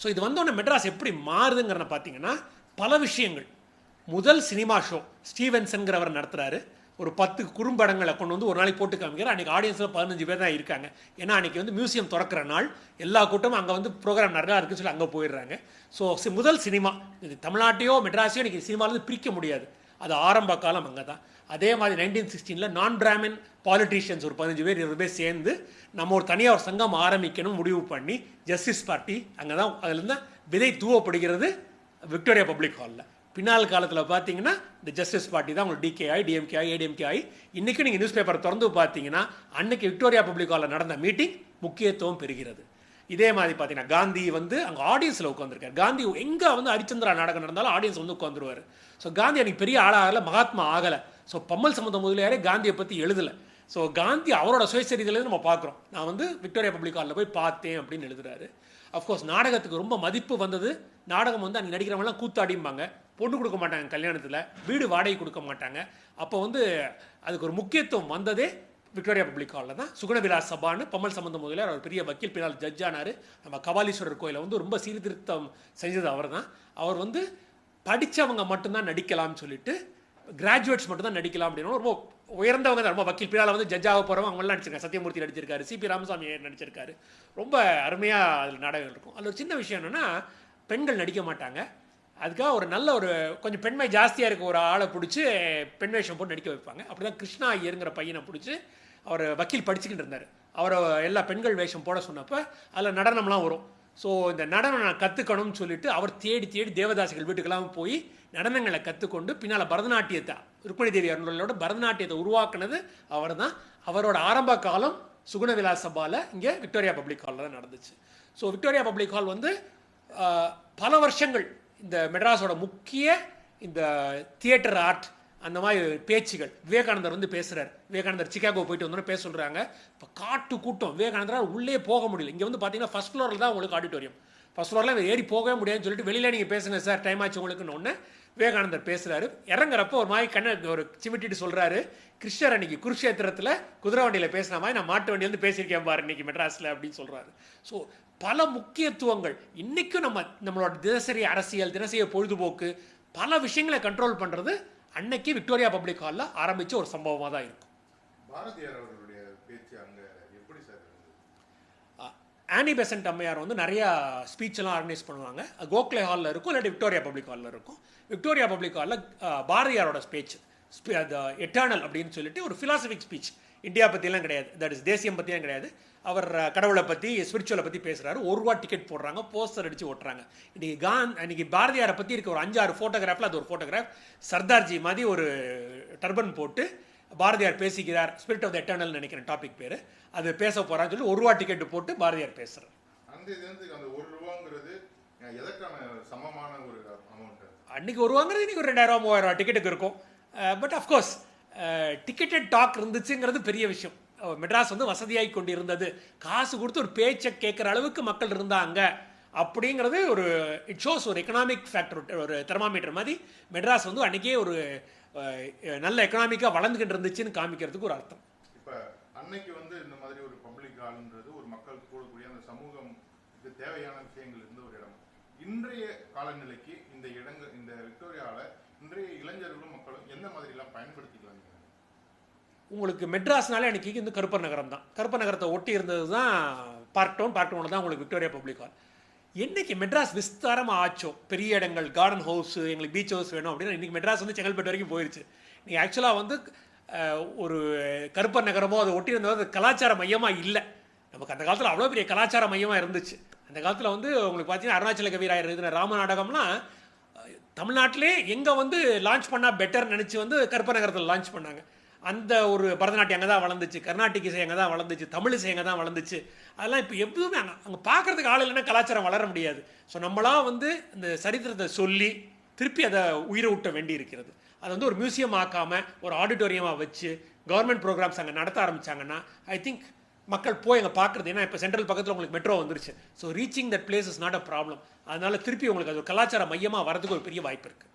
So இது வந்தோடனே மெட்ராஸ் எப்படி மாறுதுங்கிறத பார்த்தீங்கன்னா பல விஷயங்கள். முதல் சினிமா ஷோ ஸ்டீவன்சன்கிறவர் நடத்துகிறாரு ஒரு பத்து குறும்படங்களை கொண்டு வந்து ஒரு நாளைக்கு போட்டு காமிக்கிறார். அன்றைக்கி ஆடியன்ஸில் பதினஞ்சு பேர் தான் இருக்காங்க. ஏன்னா அன்றைக்கி வந்து மியூசியம் திறக்கிற நாள். எல்லா கூட்டமும் அங்கே வந்து ப்ரோக்ராம் நிறையா இருக்குன்னு சொல்லி அங்கே போயிடுறாங்க. ஸோ முதல் சினிமா இது தமிழ்நாட்டையோ மெட்ராஸையோ இன்றைக்கி சினிமாவிலேருந்து பிரிக்க முடியாது. அது ஆரம்ப காலம் அங்கே தான் அதே மாதிரி நைன்டீன் சிக்ஸ்டீனில் நான் பிராமின் பாலிட்டிஷியன்ஸ் ஒரு பதினஞ்சு பேர் இருபது பேர் சேர்ந்து நம்ம ஒரு தனியாக ஒரு சங்கம் ஆரம்பிக்கணும் முடிவு பண்ணி ஜஸ்டிஸ் பார்ட்டி அங்கே தான் அதுலேருந்து விதை தூவப்படுகிறது விக்டோரியா பப்ளிக் ஹாலில் பின்னால் காலத்தில் பார்த்தீங்கன்னா இந்த ஜஸ்டிஸ் பார்ட்டி தான் உங்களுக்கு டிகேஐ டிஎம்கேஐ ஏடிஎம்கேஐ இன்றைக்கும் நீங்கள் நியூஸ் பேப்பர் திறந்து பார்த்தீங்கன்னா அன்றைக்கி விக்டோரியா பப்ளிக் ஹாலில் நடந்த மீட்டிங் முக்கியத்துவம் பெறுகிறது. இதே மாதிரி பார்த்தீங்கன்னா காந்தி வந்து அங்கே ஆடியன்ஸில் உட்காந்துருக்காரு காந்தி எங்கே வந்து ஹரிச்சந்திரா நாடகம் நடந்தாலும் ஆடியன்ஸ் வந்து உட்காந்துருவார் ஸோ காந்தி அன்றைக்கி பெரிய ஆளாகல மகாத்மா ஆகலை. ஸோ பம்மல் சம்பந்த முதலியாரே காந்தியை பற்றி எழுதலை. ஸோ காந்தி அவரோட சுயசரிதிலேருந்து நம்ம பார்க்குறோம். நான் வந்து விக்டோரியா பப்ளிக் ஹாலில் போய் பார்த்தேன் அப்படின்னு எழுதுறாரு. அஃப்கோர்ஸ் நாடகத்துக்கு ரொம்ப மதிப்பு வந்தது. நாடகம் வந்து அன்றைக்கி நடிக்கிறவங்களாம் கூத்தாடிம்பாங்க. பொண்ணு கொடுக்க மாட்டாங்க கல்யாணத்தில் வீடு வாடகை கொடுக்க மாட்டாங்க. அப்போ வந்து அதுக்கு ஒரு முக்கியத்துவம் வந்ததே விக்டோரியா பப்ளிக் ஹாலில் தான். சுகுணவிலாஸ் சபான்னு பம்மல் சம்பந்த முதலியார் அவர் பெரிய வக்கீல் பின்னால் ஜட்ஜ் ஆனார். நம்ம கபாலீஸ்வரர் கோயிலை வந்து ரொம்ப சீர்திருத்தம் செஞ்சது அவர் தான் அவர் வந்து படித்தவங்க மட்டும்தான் நடிக்கலாம்னு சொல்லிட்டு கிராஜுவேட்ஸ் மட்டும் தான் நடிக்கலாம் அப்படின்னு ரொம்ப உயர்ந்தவங்க தான். ரொம்ப வக்கீல். பின்னால் வந்து ஜட்ஜாக போகிறவங்க அவங்களாம் நடிச்சிருக்காங்க. சத்யமூர்த்தி நடிச்சிருக்காரு சிபி ராமசாமி நடிச்சிருக்காரு. ரொம்ப அருமையாக அதில் நாடகங்கள் இருக்கும். அதில் ஒரு சின்ன விஷயம் என்னென்னா பெண்கள் நடிக்க மாட்டாங்க. அதுக்காக ஒரு நல்ல ஒரு கொஞ்சம் பெண்மை ஜாஸ்தியாக இருக்க ஒரு ஆளை பிடிச்சி பெண் வேஷம் போட்டு நடிக்க வைப்பாங்க. அப்படி தான் கிருஷ்ணா ஐயருங்கிற பையனை பிடிச்சி அவர் வக்கீல் படிச்சுக்கிட்டு இருந்தார். அவரை எல்லா பெண்கள் வேஷம் போட சொன்னப்போ அதில் நடனம்லாம் வரும். ஸோ இந்த நடனம் நான் கற்றுக்கணும்னு சொல்லிட்டு அவர் தேடி தேடி தேவதாசிகள் வீட்டுக்கெல்லாம் போய் நடனங்களை கற்றுக்கொண்டு பின்னால் பரதநாட்டியத்தை ருக்மணி தேவி அருணோட பரதநாட்டியத்தை உருவாக்குனது அவர் தான் அவரோட ஆரம்ப காலம் சுகுணவிலாஸ் சபாவில் இங்கே விக்டோரியா பப்ளிக் ஹாலில் தான் நடந்துச்சு. ஸோ விக்டோரியா பப்ளிக் ஹால் வந்து பல வருஷங்கள் இந்த மெட்ராஸோட முக்கிய இந்த தியேட்டர் ஆர்ட் அந்த மாதிரி பேச்சுகள். விவேகானந்தர் வந்து பேசுகிறார் விவேகானந்தர் சிக்காகோ போயிட்டு வந்தோன்னு பேச சொல்கிறாங்க இப்போ காட்டு கூட்டம். விவேகானந்தரால் உள்ளே போக முடியல. இங்கே வந்து பார்த்தீங்கன்னா ஃபஸ்ட் ஃப்ளோரில் தான் உங்களுக்கு ஆடிட்டோரியம். ஃபஸ்ட் ஃப்ளோரில் ஏறி போகவே முடியாதுன்னு சொல்லிட்டு வெளியில் நீங்கள் பேசுங்க சார் டைம் ஆச்சு உங்களுக்குன்னு ஒன்று விவேகானந்தர் பேசுகிறாரு இறங்குறப்போ ஒரு மாதிரி கண்ணை ஒரு சிமிட்டிட்டு சொல்கிறாரு கிருஷ்ணர் அன்னைக்கு குருஷேத்திரத்தில் குதிரை வண்டியில் பேசின மாதிரி நான் மாட்டு வண்டியிலேருந்து பேசியிருக்கேன் பாரு இன்னைக்கு மெட்ராஸில் அப்படின்னு சொல்கிறாரு ஸோ பல முக்கியத்துவங்கள். இன்றைக்கும் நம்ம நம்மளோட தினசரி அரசியல் தினசரி பொழுதுபோக்கு பல விஷயங்களை கண்ட்ரோல் பண்ணுறது அன்னைக்கு விக்டோரியா பப்ளிக் ஹாலில் ஆரம்பித்த ஒரு சம்பவமாக தான் இருக்கும். பாரதியார் அவர்களுடைய பேச்சு அங்க எப்படி சார் ஆனி பெசன்ட் அம்மையார் வந்து நிறையா ஸ்பீச் எல்லாம் ஆர்கனைஸ் பண்ணுவாங்க. கோக்லே ஹாலில் இருக்கும் இல்லாட்டி விக்டோரியா பப்ளிக் ஹாலில் இருக்கும். விக்டோரியா பப்ளிக் ஹாலில் பாரதியாரோட ஸ்பீச் அந்த எட்டர்னல் அப்படின்னு சொல்லிட்டு ஒரு ஃபிலாசபிக் ஸ்பீச் இந்தியா பற்றிலாம் கிடையாது. தட் இஸ் தேசியம் பற்றிலாம் கிடையாது. அவர் கடவுளை பற்றி ஸ்பிரிச்சுவலை பற்றி பேசுகிறாரு ஒரு ரூபா டிக்கெட் போடுறாங்க போஸ்டர் அடித்து ஓட்டுறாங்க. இன்றைக்கி கான் இன்னைக்கு பாரதியாரை பற்றி இருக்க ஒரு அஞ்சாறு ஃபோட்டோகிராஃபில் அது ஒரு ஃபோட்டோகிராஃப் சர்தார்ஜி மாதிரி ஒரு டர்பன் போட்டு பாரதியார் பேசிக்கிறார். ஸ்பிரிட் ஆஃப் த எட்டர்னல் நினைக்கிறேன் டாபிக் பேர். அது பேச போகிறான்னு சொல்லி ஒரு ரூபா டிக்கெட் போட்டு பாரதியார் பேசுகிறார் அந்த அந்த ஒரு ரூபாங்கிறது எதற்கான சமமான ஒரு அமௌண்ட் அன்னைக்கு ஒரு வாங்குறது இன்னைக்கு ஒரு ரெண்டாயிரம் மூவாயிரம் டிக்கெட்டுக்கு இருக்கும். But of course ticketed talk இருந்துச்சுங்கிறது பெரிய விஷயம். மெட்ராஸ் வந்து வசதியாகி கொண்டு இருந்தது காசு கொடுத்து ஒரு பேச்சை கேட்குற அளவுக்கு மக்கள் இருந்தாங்க. அப்படிங்கிறது ஒரு இட் ஷோஸ் ஒரு எக்கனாமிக் ஃபேக்டர் ஒரு தெர்மாமீட்டர் மாதிரி மெட்ராஸ் வந்து அன்னைக்கே ஒரு நல்ல எக்கனாமிக்காக வளர்ந்துக்கிட்டு இருந்துச்சுன்னு காமிக்கிறதுக்கு ஒரு அர்த்தம். இப்போ அன்னைக்கு வந்து இந்த மாதிரி ஒரு பப்ளிக் ஆளுன்றது ஒரு மக்கள் கூடக்கூடிய அந்த சமூகம்க்கு தேவையான விஷயங்கள் இருந்த ஒரு இடம். இன்றைய காலநிலைக்கு இந்த இடங்கள் இந்த விக்டோரியாவில் இன்றைய இளைஞர்களும் மக்களும் எந்த மாதிரிலாம் பயன்படுத்திக்கலாம் உங்களுக்கு மெட்ராஸ்னாலே அன்றைக்கி வந்து கருப்பர் நகரம் தான். கருப்பர் நகரத்தை ஒட்டி இருந்தது தான் பார்ட் டவுன் பார்ட் டவுனில் தான் உங்களுக்கு விக்டோரியா பப்ளிக் ஹால். என்னைக்கு மெட்ராஸ் விஸ்தாரமாக ஆச்சோ? பெரிய இடங்கள் கார்டன் ஹவுஸ் எங்களுக்கு பீச் ஹவுஸ் வேணும் அப்படின்னா இன்றைக்கி மெட்ராஸ் வந்து செங்கல்பட்டு வரைக்கும் போயிடுச்சு நீங்கள் ஆக்சுவலாக வந்து ஒரு கருப்பர் நகரமோ அதை ஒட்டி இருந்தது அது கலாச்சார மையமாக இல்லை. நமக்கு அந்த காலத்தில் அவ்வளோ பெரிய கலாச்சார மையமாக இருந்துச்சு. அந்த காலத்தில் வந்து உங்களுக்கு பார்த்தீங்கன்னா அருணாச்சல கவிராயர் எழுதின ராம நாடகம்லாம் தமிழ்நாட்டிலே எங்கே வந்து லான்ச் பண்ணால் பெட்டர் நினச்சி வந்து கற்பநகரத்தில் லான்ச் பண்ணாங்க. அந்த ஒரு பரதநாட்டியம் அங்கே தான் வளர்ந்துச்சு கர்நாடிக் இசை அங்கே தான் வளர்ந்துச்சு தமிழ் இசை அங்கே தான் வளர்ந்துச்சு. அதெல்லாம் இப்போ எப்பவுமே அங்கே அங்கே பார்க்குறதுக்கு ஆள் இல்லைன்னா கலாச்சாரம் வளர முடியாது. ஸோ நம்மளா வந்து இந்த சரித்திரத்தை சொல்லி திருப்பி அதை உயிரை ஊட்ட வேண்டி இருக்கிறது அதை வந்து ஒரு மியூசியம் ஆக்காமல் ஒரு ஆடிட்டோரியமாக வச்சு கவர்மெண்ட் ப்ரோக்ராம்ஸ் அங்கே நடத்த ஆரம்பித்தாங்கன்னா ஐ திங்க் மக்கள் போய் அங்கே பார்க்குறது. ஏன்னா இப்போ சென்ட்ரல் பக்கத்தில் உங்களுக்கு மெட்ரோ வந்துருச்சு. So reaching that place is not a problem அதனால திருப்பி உங்களுக்கு அது ஒரு கலாச்சார மையமாக வரதுக்கு ஒரு பெரிய வாய்ப்பு இருக்குது